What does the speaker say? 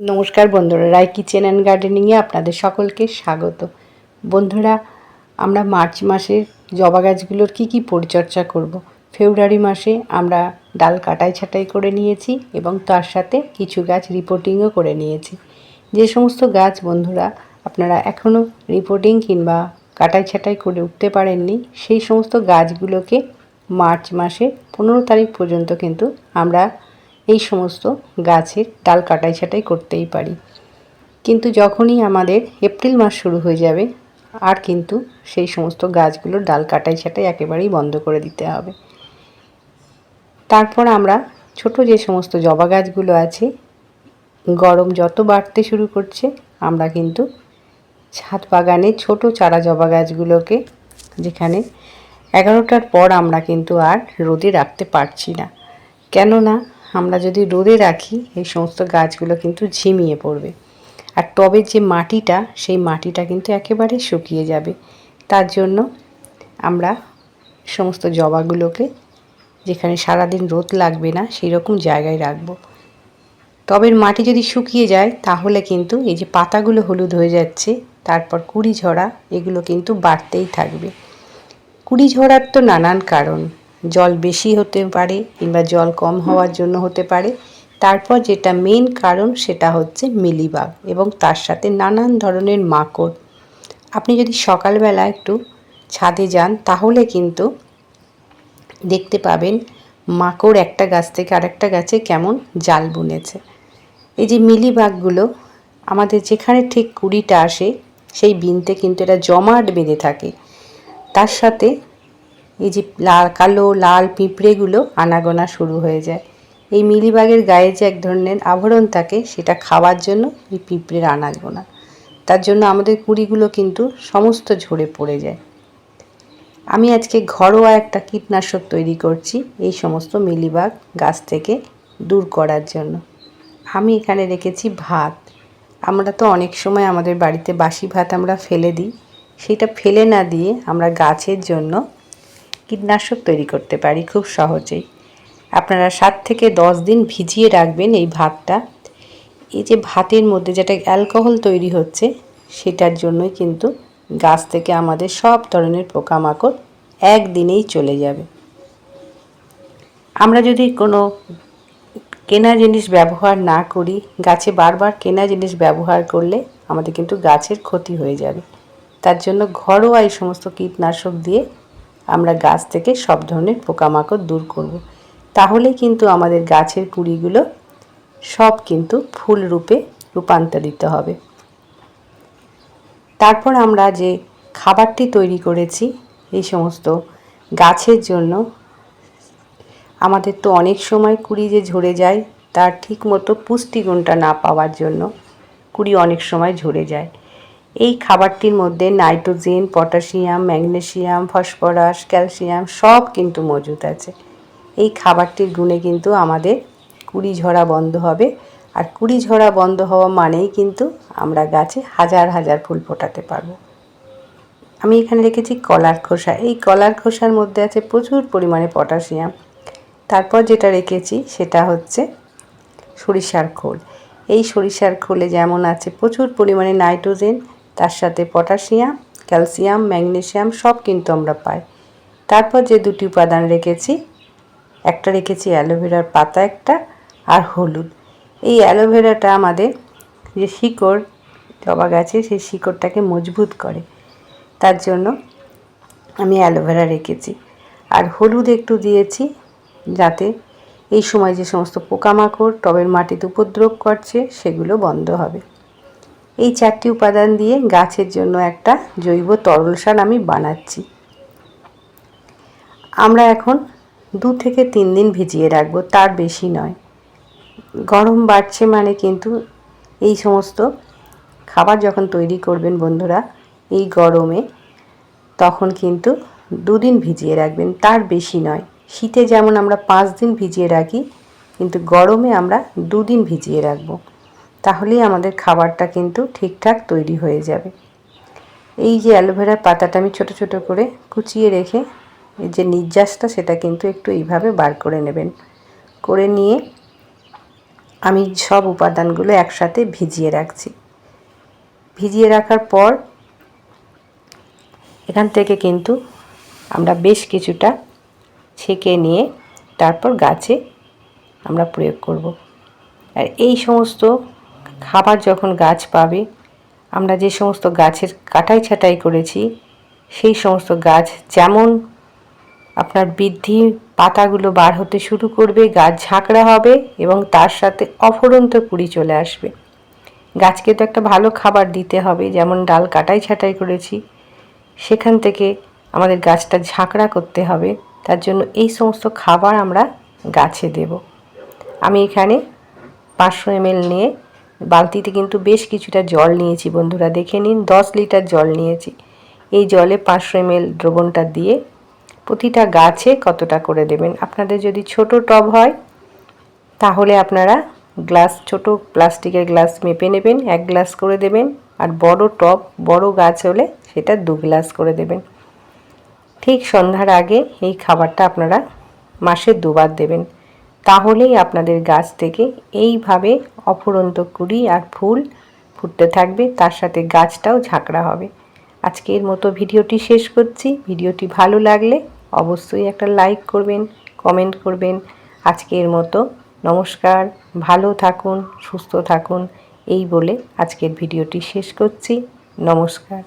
নমস্কার বন্ধুরা রায় kitchen and গার্ডেনিংয়ে আপনাদের সকলকে স্বাগত বন্ধুরা, আমরা মার্চ মাসের জবা গাছগুলোর কী কী পরিচর্যা করব। ফেব্রুয়ারি মাসে আমরা ডাল কাটাই ছাটাই করে নিয়েছি এবং তার সাথে কিছু গাছ রিপোর্টিংও করে নিয়েছি যে সমস্ত গাছ বন্ধুরা, আপনারা এখনও রিপোর্টিং কিংবা কাটাই ছাটাই করে উঠতে পারেননি, সেই সমস্ত গাছগুলোকে মার্চ মাসে পনেরো তারিখ পর্যন্ত কিন্তু আমরা এই সমস্ত গাছের ডাল কাটাই ছাটাই করতেই পারি। কিন্তু যখনই আমাদের এপ্রিল মাস শুরু হয়ে যাবে, আর কিন্তু সেই সমস্ত গাছগুলোর ডাল কাটাই ছাটাই একেবারেই বন্ধ করে দিতে হবে। তারপর আমরা ছোট যে সমস্ত জবা গাছগুলো আছে, গরম যত বাড়তে শুরু করছে, আমরা কিন্তু ছাদ বাগানে ছোট চারা জবা গাছগুলোকে, যেখানে এগারোটার পর আমরা কিন্তু আর রোদে রাখতে পারছি না। কেননা আমরা যদি রোদে রাখি, এই সমস্ত গাছগুলো কিন্তু ঝিমিয়ে পড়বে। আর টবের যে মাটিটা, সেই মাটিটা কিন্তু একেবারে শুকিয়ে যাবে। তার জন্য আমরা সমস্ত জবাগুলোকে, যেখানে সারাদিন রোদ লাগবে না সেই রকম জায়গায় রাখব। টবের মাটি যদি শুকিয়ে যায়, তাহলে কিন্তু এই যে পাতাগুলো হলুদ হয়ে যাচ্ছে, তারপর কুড়ি ঝরা এগুলো কিন্তু বাড়তেই থাকবে। কুড়ি ঝরার তো নানান কারণ। জল বেশি হতে পারে কিংবা জল কম হওয়ার জন্য হতে পারে। তারপর যেটা মেন কারণ সেটা হচ্ছে মিলিবাগ এবং তার সাথে নানান ধরনের মাকড়। আপনি যদি সকালবেলা একটু ছাদে যান, তাহলে কিন্তু দেখতে পাবেন মাকড় একটা গাছ থেকে আরেকটা গাছে কেমন জাল বুনেছে। এই যে মিলিবাগগুলো, আমাদের যেখানে ঠিক কুড়িটা আসে, সেই বিনতে কিন্তু এটা জমাট বেঁধে থাকে। তার সাথে এই যে লাল, কালো, লাল পিঁপড়েগুলো আনাগোনা শুরু হয়ে যায়। এই মিলিবাগের গায়ে যে এক ধরনের আবরণ থাকে, সেটা খাওয়ার জন্য এই পিঁপড়ের আনাগোনা। তার জন্য আমাদের কুড়িগুলো কিন্তু সমস্ত ঝরে পড়ে যায়। আমি আজকে ঘরোয়া একটা কীটনাশক তৈরি করছি এই সমস্ত মিলিবাগ গাছ থেকে দূর করার জন্য। আমি এখানে রেখেছি ভাত। আমরা তো অনেক সময় আমাদের বাড়িতে বাসি ভাত আমরা ফেলে দিই। সেটা ফেলে না দিয়ে আমরা গাছের জন্য কীটনাশক তৈরি করতে পারি খুব সহজেই। আপনারা সাত থেকে দশ দিন ভিজিয়ে রাখবেন এই ভাতটা। এই যে ভাতের মধ্যে যেটা অ্যালকোহল তৈরি হচ্ছে, সেটার জন্যই কিন্তু গাছ থেকে আমাদের সব ধরনের পোকামাকড় একদিনেই চলে যাবে। আমরা যদি কোনো কেনা জিনিস ব্যবহার না করি, গাছে বারবার কেনা জিনিস ব্যবহার করলে আমাদের কিন্তু গাছের ক্ষতি হয়ে যাবে। তার জন্য ঘরোয়া এই সমস্ত কীটনাশক দিয়ে আমরা গাছ থেকে সব ধরনের পোকামাকড় দূর করব। তাহলে কিন্তু আমাদের গাছের কুড়িগুলো সব কিন্তু ফুল রূপে রূপান্তরিত হবে তারপর আমরা যে খাবারটি তৈরি করেছি, এই সমস্ত গাছের জন্য, আমাদের তো অনেক সময় কুড়ি যে ঝরে যায়, তার ঠিক মতো পুষ্টিগুণটা না পাওয়ার জন্য কুড়ি অনেক সময় ঝরে যায় এই খাবারটির মধ্যে nitrogen, potassium, magnesium, phosphorus, calcium সব কিন্তু মজুদ আছে। এই খাবারটির গুণে কিন্তু আমাদের কুড়ি ঝরা বন্ধ হবে। আর কুড়ি ঝরা বন্ধ হওয়া মানেই কিন্তু আমরা গাছে হাজার হাজার ফুল ফোটাতে পারব। আমি এখানে রেখেছি কলার খোসা। এই কলার খোসার মধ্যে আছে প্রচুর পরিমাণে পটাশিয়াম। তারপর যেটা রেখেছি সেটা হচ্ছে সরিষার খোল। এই সরিষার খোলে যেমন আছে প্রচুর পরিমাণে নাইট্রোজেন তার সাথে পটাশিয়াম, ক্যালসিয়াম ম্যাগনেশিয়াম সব কিন্তু আমরা পাই। তারপর যে দুটি উপাদান রেখেছি, একটা রেখেছি অ্যালোভেরার পাতা একটা আর হলুদ। এই অ্যালোভেরাটা আমাদের যে শিকড়, জবা গাছে সেই শিকড়টাকে মজবুত করে। তার জন্য আমি অ্যালোভেরা রেখেছি। আর হলুদ একটু দিয়েছি যাতে এই সময় যে সমস্ত পোকামাকড় টবের মাটিতে উপদ্রব করছে, সেগুলো বন্ধ হবে। এই চারটি উপাদান দিয়ে গাছের জন্য একটা জৈব তরল সার আমি বানাচ্ছি। আমরা এখন দু থেকে তিন দিন ভিজিয়ে রাখব, তার বেশি নয়। গরম বাড়ছে মানে কিন্তু এই সমস্ত খাবার যখন তৈরি করবেন বন্ধুরা, এই গরমে, তখন কিন্তু দুদিন ভিজিয়ে রাখবেন, তার বেশি নয়। শীতে যেমন আমরা পাঁচ দিন ভিজিয়ে রাখি, কিন্তু গরমে আমরা দুদিন ভিজিয়ে রাখব। তাহলেই আমাদের খাবারটা কিন্তু ঠিকঠাক তৈরি হয়ে যাবে। এই যে অ্যালোভেরার পাতাটা আমি ছোট ছোট করে কুচিয়ে রেখে যে নির্যাসটা সেটা কিন্তু একটু এইভাবে বার করে নেবেন। করে নিয়ে আমি সব উপাদানগুলো একসাথে ভিজিয়ে রাখছি। ভিজিয়ে রাখার পর এখান থেকে কিন্তু আমরা বেশ কিছুটা ছেঁকে নিয়ে তারপর গাছে আমরা প্রয়োগ করব। আর এই সমস্ত খাবার যখন গাছ পাবে, আমরা যে সমস্ত গাছের কাটাই ছাটাই করেছি, সেই সমস্ত গাছ যেমন আপনার বৃদ্ধি পাতাগুলো বার হতে শুরু করবে, গাছ ঝাঁকড়া হবে এবং তার সাথে অফরন্ত কুড়ি চলে আসবে। গাছকে তো একটা ভালো খাবার দিতে হবে, যেমন ডাল কাটাই ছাটাই করেছি, সেখান থেকে আমাদের গাছটা ঝাঁকড়া করতে হবে, তার জন্য এই সমস্ত খাবার আমরা গাছে দেব। আমি এখানে পাঁচশো এমএল নিয়ে বালতিতে কিন্তু বেশ কিছুটা জল নিয়েছি, বন্ধুরা। দেখে নিন, দশ লিটার জল নিয়েছি। এই জলে পাঁচশো এমএল দ্রবণটা দিয়ে প্রতিটা গাছে কতটা করে দেবেন? আপনাদের যদি ছোট টব হয়, তাহলে আপনারা গ্লাস, ছোট প্লাস্টিকের গ্লাস মেপে নেবেন, এক গ্লাস করে দেবেন। আর বড় টব, বড় গাছ হলে সেটা দু গ্লাস করে দেবেন। ঠিক সন্ধ্যার আগে এই খাবারটা আপনারা মাসে দুবার দেবেন। তাহলেই আপনাদের গাছ থেকে এইভাবে অফুরন্ত কুড়ি আর ফুল ফুটতে থাকবে, তার সাথে গাছটাও ঝাঁকড়া হবে। আজকের মতো ভিডিওটি শেষ করছি। ভিডিওটি ভালো লাগলে অবশ্যই একটা লাইক করবেন, কমেন্ট করবেন। আজকের মতো নমস্কার, ভালো থাকুন, সুস্থ থাকুন, এই বলে আজকের ভিডিওটি শেষ করছি। নমস্কার।